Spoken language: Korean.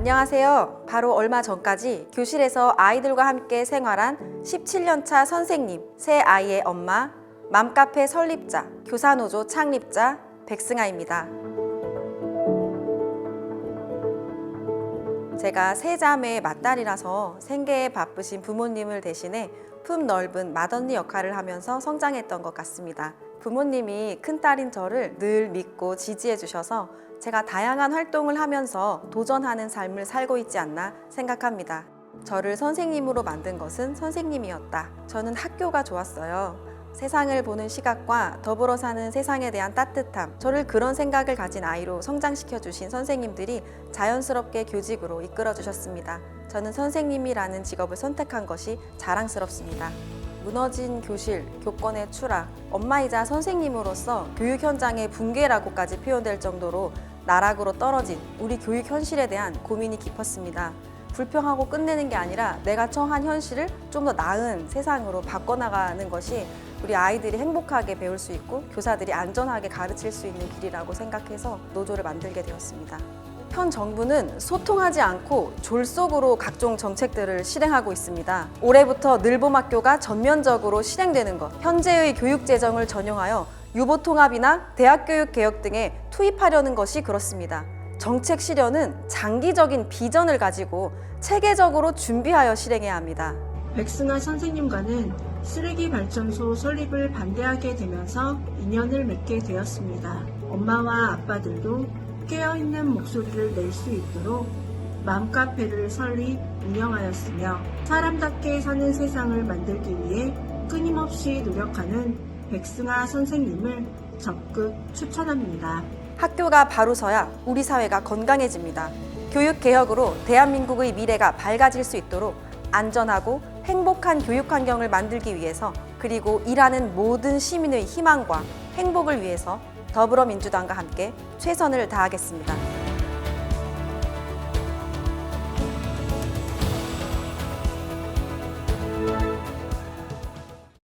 안녕하세요. 바로 얼마 전까지 교실에서 아이들과 함께 생활한 17년차 선생님, 새 아이의 엄마, 맘카페 설립자, 교사노조 창립자 백승아입니다. 제가 세 자매의 맏딸이라서 생계에 바쁘신 부모님을 대신해 품 넓은 맏언니 역할을 하면서 성장했던 것 같습니다. 부모님이 큰딸인 저를 늘 믿고 지지해 주셔서 제가 다양한 활동을 하면서 도전하는 삶을 살고 있지 않나 생각합니다. 저를 선생님으로 만든 것은 선생님이었다. 저는 학교가 좋았어요. 세상을 보는 시각과 더불어 사는 세상에 대한 따뜻함, 저를 그런 생각을 가진 아이로 성장시켜 주신 선생님들이 자연스럽게 교직으로 이끌어 주셨습니다. 저는 선생님이라는 직업을 선택한 것이 자랑스럽습니다. 무너진 교실, 교권의 추락, 엄마이자 선생님으로서 교육 현장의 붕괴라고까지 표현될 정도로 나락으로 떨어진 우리 교육 현실에 대한 고민이 깊었습니다. 불평하고 끝내는 게 아니라 내가 처한 현실을 좀 더 나은 세상으로 바꿔나가는 것이 우리 아이들이 행복하게 배울 수 있고 교사들이 안전하게 가르칠 수 있는 길이라고 생각해서 노조를 만들게 되었습니다. 현 정부는 소통하지 않고 졸속으로 각종 정책들을 실행하고 있습니다. 올해부터 늘봄학교가 전면적으로 실행되는 것, 현재의 교육 재정을 전용하여 유보 통합이나 대학 교육 개혁 등에 투입하려는 것이 그렇습니다. 정책 실현은 장기적인 비전을 가지고 체계적으로 준비하여 실행해야 합니다. 백승아 선생님과는 쓰레기 발전소 설립을 반대하게 되면서 인연을 맺게 되었습니다. 엄마와 아빠들도 깨어있는 목소리를 낼 수 있도록 맘카페를 설립, 운영하였으며 사람답게 사는 세상을 만들기 위해 끊임없이 노력하는 백승아 선생님을 적극 추천합니다. 학교가 바로 서야 우리 사회가 건강해집니다. 교육 개혁으로 대한민국의 미래가 밝아질 수 있도록 안전하고 행복한 교육 환경을 만들기 위해서 그리고 일하는 모든 시민의 희망과 행복을 위해서 더불어민주당과 함께 최선을 다하겠습니다.